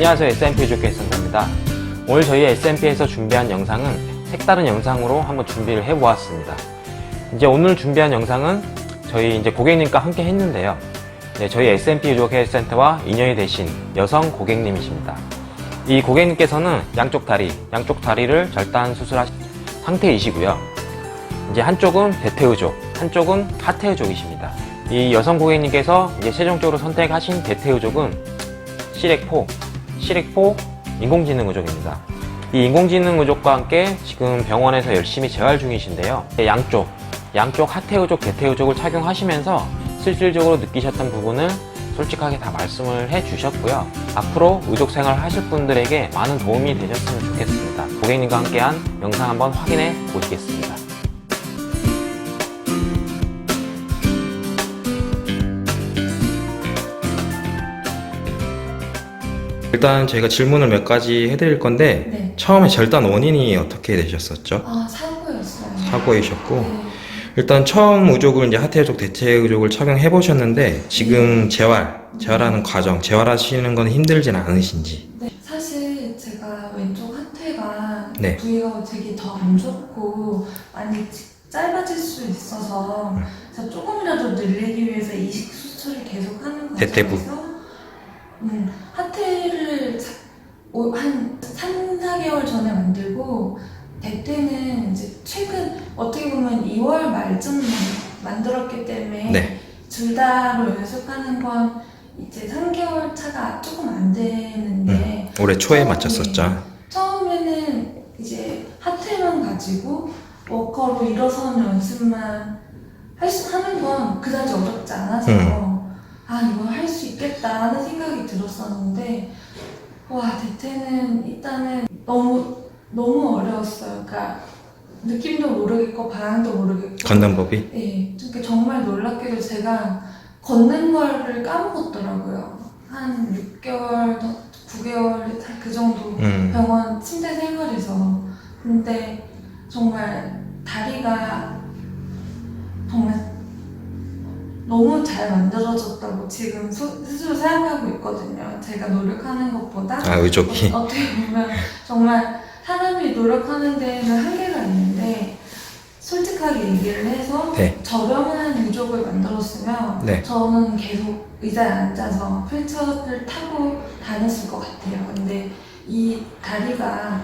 안녕하세요 SMP 조케이센터입니다. 오늘 저희 SMP에서 준비한 영상은 색다른 영상으로 한번 준비를 해보았습니다. 이제 오늘 준비한 영상은 저희 이제 고객님과 함께 했는데요. 네, 저희 SMP 조케이센터와 인연이 되신 여성 고객님이십니다. 이 고객님께서는 양쪽 다리, 양쪽 다리를 절단 수술하신 상태이시고요. 이제 한쪽은 대퇴의족, 한쪽은 하태의족이십니다. 이 여성 고객님께서 이제 최종적으로 선택하신 대퇴의족은 시렉4, 시렉4 인공지능 의족입니다. 이 인공지능 의족과 함께 지금 병원에서 열심히 재활 중이신데요. 양쪽, 양쪽 하태 의족, 대퇴 의족을 착용하시면서 실질적으로 느끼셨던 부분을 솔직하게 다 말씀을 해 주셨고요. 앞으로 의족 생활 하실 분들에게 많은 도움이 되셨으면 좋겠습니다. 고객님과 함께한 영상 한번 확인해 보시겠습니다. 일단 저희가 질문을 몇 가지 해드릴 건데 네. 처음에 절단 원인이 어떻게 되셨었죠? 아, 사고였어요. 사고이셨고 네. 일단 처음 의족을 이제 하태의족, 대체 의족을 착용해 보셨는데 지금 재활, 재활하는 과정, 재활하시는 건 힘들진 않으신지? 네. 사실 제가 왼쪽 하태가 네. 부위가 되게 더 안 좋고 많이 찌- 짧아질 수 있어서 음. 제가 조금이라도 늘리기 위해서 이식 수술을 계속 하는 대퇴부. 과정에서 음, 하태를 한 3, 4개월 전에 만들고 대퇴는 이제 최근 어떻게 보면 2월 말쯤 만들었기 때문에 네. 둘 다로 연습하는 건 이제 3개월 차가 조금 안 되는데 올해 초에 마쳤었죠. 처음에는 이제 하트만 가지고 워커로 일어서는 연습만 할 수, 하는 건 그다지 어렵지 않아서 음. 아 이거 할 수 있겠다라는 생각이 들었었는데 와 대퇴는 일단은 너무 너무 어려웠어요. 그러니까 느낌도 모르겠고 방향도 모르겠고 걷는 법이? 네, 그러니까 정말 놀랍게도 제가 걷는 거를 까먹었더라고요. 한 6개월, 9개월 그 정도 음. 병원 침대 생활에서. 근데 정말 다리가 정말 너무 잘 만들어졌다고 지금 수- 스스로 생각하고 있거든요. 제가 노력하는 것보다 아, 의족이. 어, 떻게 보면 정말 사람이 노력하는 데에는 한계가 있는데 솔직하게 얘기를 해서 네. 저렴한 유족을 만들었으면 네. 저는 계속 의자에 앉아서 휠체어를 타고 다녔을 것 같아요. 근데 이 다리가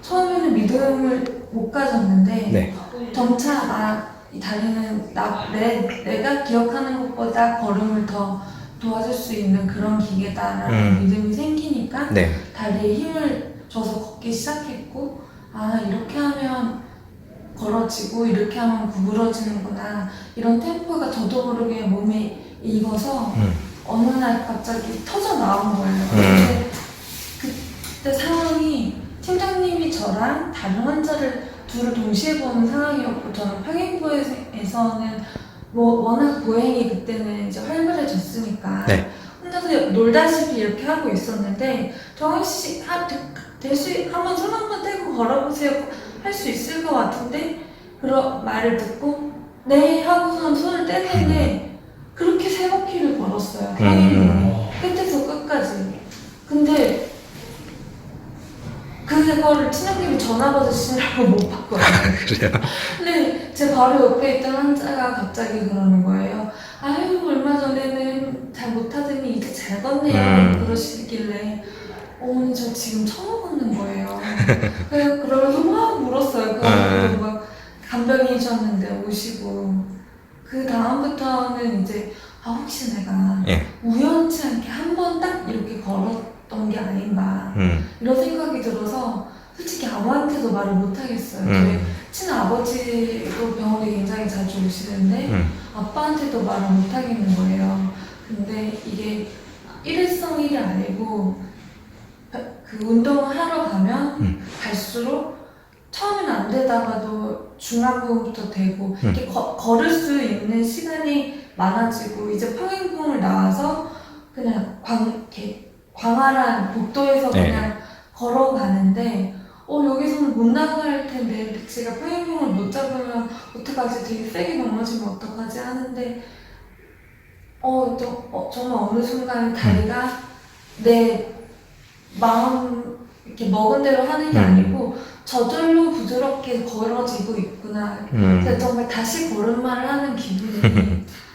처음에는 믿음을 못 가졌는데 네. 점차 아, 이 다리는 나, 내, 내가 기억하는 것보다 걸음을 더 도와줄 수 있는 그런 기계다라는 음. 믿음이 생기니까 네. 다리에 힘을 줘서 걷기 시작했고 아 이렇게 하면 걸어지고 이렇게 하면 구부러지는구나 이런 템포가 저도 모르게 몸에 익어서 음. 어느 날 갑자기 터져 나온 거예요. 음. 근데 그때 상황이 팀장님이 저랑 다른 환자를 둘을 동시에 보는 상황이었고 저는 평행부에서는 뭐 워낙 보행이 그때는 이제 활발해졌으니까 네. 혼자서 놀다시피 이렇게 하고 있었는데 정희 씨, 아, 대시 한번 손 한번 떼고 걸어보세요. 할 수 있을 것 같은데 그런 말을 듣고 네 하고선 손을 떼는데 그렇게 세 바퀴를 걸었어요. 음. 끝에서 끝까지. 근데 그거를 팀장님이 전화 받으시느라고 못 받거든요. 그래요? 근데 제 바로 옆에 있던 환자가 갑자기 그러는 거예요. 아유 얼마 전에는 잘 못하더니 이제 잘 걷네요. 음. 그러시길래 어머니 저 지금 처음 걷는 거예요. 그래서 그러면서 막 물었어요. 음. 그래서 막 간병이셨는데 오시고 그 다음부터는 이제 아 혹시 내가 예. 우연치 않게 한 번 딱 이렇게 걸었 던 게 아닌가 음. 이런 생각이 들어서 솔직히 아무한테도 말을 못 하겠어요. 저희 음. 친아버지도 병원에 굉장히 자주 오시는데 음. 아빠한테도 말을 못 하겠는 거예요. 근데 이게 일회성 일이 아니고 그 운동을 하러 가면 음. 갈수록 처음에는 안 되다가도 중간부분부터 되고 음. 이렇게 거- 걸을 수 있는 시간이 많아지고 이제 평행봉을 나와서 그냥 광, 이렇게 광활한 복도에서 네. 그냥 걸어가는데 어 여기서는 못 나갈 텐데 제가 평행봉을 못 잡으면 어떡하지 되게 세게 넘어지면 어떡하지 하는데 어, 저, 어 정말 어느 순간 다리가 내 마음 이렇게 먹은 대로 하는 게 음. 아니고 저절로 부드럽게 걸어지고 있구나. 음. 정말 다시 걸음마를 하는 기분이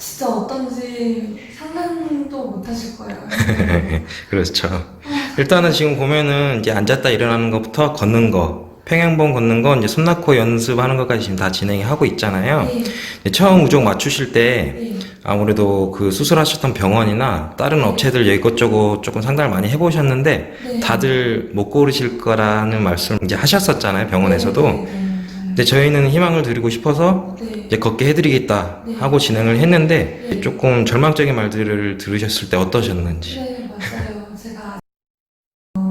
진짜 어떤지 상상도 못 하실 거예요. 그렇죠. 일단은 지금 보면은 이제 앉았다 일어나는 것부터 걷는 거, 평행봉 걷는 거, 이제 손 놓고 연습하는 것까지 지금 다 진행하고 있잖아요. 네, 이제 처음 우종 맞추실 때 네, 아무래도 그 수술하셨던 병원이나 다른 업체들 이것저것 조금 상담을 많이 해보셨는데 네. 다들 못 고르실 거라는 말씀 이제 하셨었잖아요 병원에서도. 네, 네, 근데 저희는 희망을 드리고 싶어서 네, 네. 이제 걷게 해드리겠다 네. 하고 진행을 했는데 네. 조금 절망적인 말들을 들으셨을 때 어떠셨는지. 네, 맞아요. 제가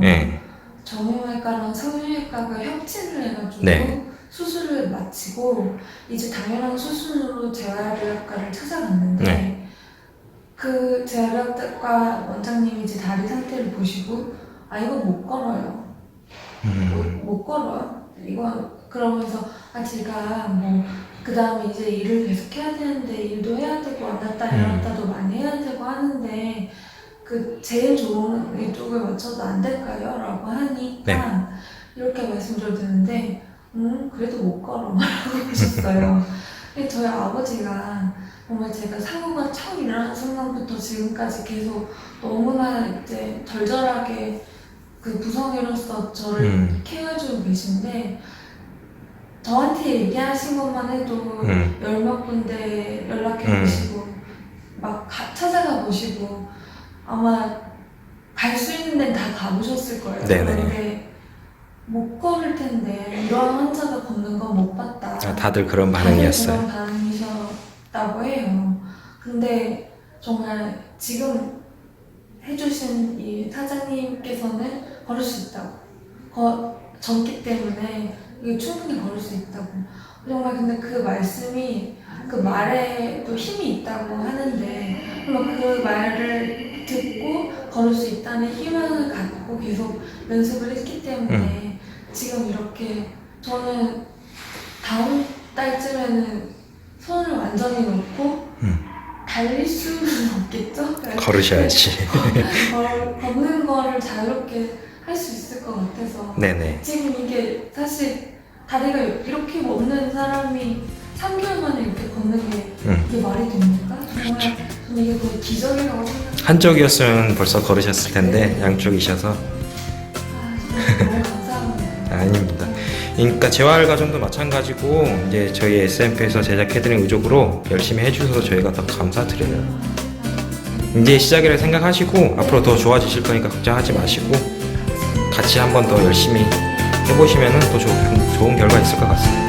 예. 정형외과랑 성형외과가 협진을 해가지고 네. 수술을 마치고 이제 당연한 수순으로 재활의학과를 찾아갔는데 네. 그 재활의학과 원장님이 이제 다리 상태를 보시고 아 이거 못 걸어요. 음. 못, 못 걸어요. 이거 그러면서 아 제가 뭐 그 다음에 이제 일을 계속 해야 되는데 일도 해야 되고 왔다 음. 일어났다도 많이 해야 되고 하는데 그 제일 좋은 이쪽을 맞춰도 안 될까요? 라고 하니까 네. 이렇게 말씀드렸는데 음 그래도 못 걸어 말하고. 근데 저희 아버지가 정말 제가 사고가 처음 일어난 순간부터 지금까지 계속 너무나 이제 절절하게 그 부성애로서 저를 음. 케어해주고 계신데 저한테 얘기하신 것만 해도 음. 열몇 군데 연락해 음. 보시고 막 가- 찾아가 보시고 아마 갈 수 있는 데는 다 가보셨을 거예요. 네네. 그런데 못 걸을 텐데 이러한 환자가 걷는 건 못 봤다. 아, 다들 그런 반응이었어요. 그런 반응이셨다고 해요. 근데 정말 지금 해주신 이 사장님께서는 걸을 수 있다고. 거, 젊기 때문에 이게 충분히 걸을 수 있다고. 정말 근데 그 말씀이 그 말에도 힘이 있다고 하는데 정말 그 말을 듣고 걸을 수 있다는 희망을 갖고 계속 연습을 했기 때문에 지금 이렇게 저는 다음 달쯤에는 손을 완전히 놓고 음. 달릴 수는 없겠죠? 걸으셔야지. 걸, 걷는 거를 자유롭게 것 같아서 네네. 지금 이게 사실 다리가 이렇게 없는 사람이 3개월 만에 이렇게 걷는 게 음. 이게 말이 됩니까? 정말 저는 이게 거의 기적이라고 생각해요. 한쪽이었으면 벌써 걸으셨을 텐데 양쪽이셔서 아, 정말 너무 감사합니다. 아닙니다. 그러니까 재활 과정도 마찬가지고 이제 저희 SMP에서 제작해드린 의족으로 열심히 해주셔서 저희가 더 감사드려요. 이제 시작이라 생각하시고 앞으로 더 좋아지실 거니까 걱정하지 마시고 같이 한번 더 열심히 해보시면 더 좋은, 좋은 결과 있을 것 같습니다.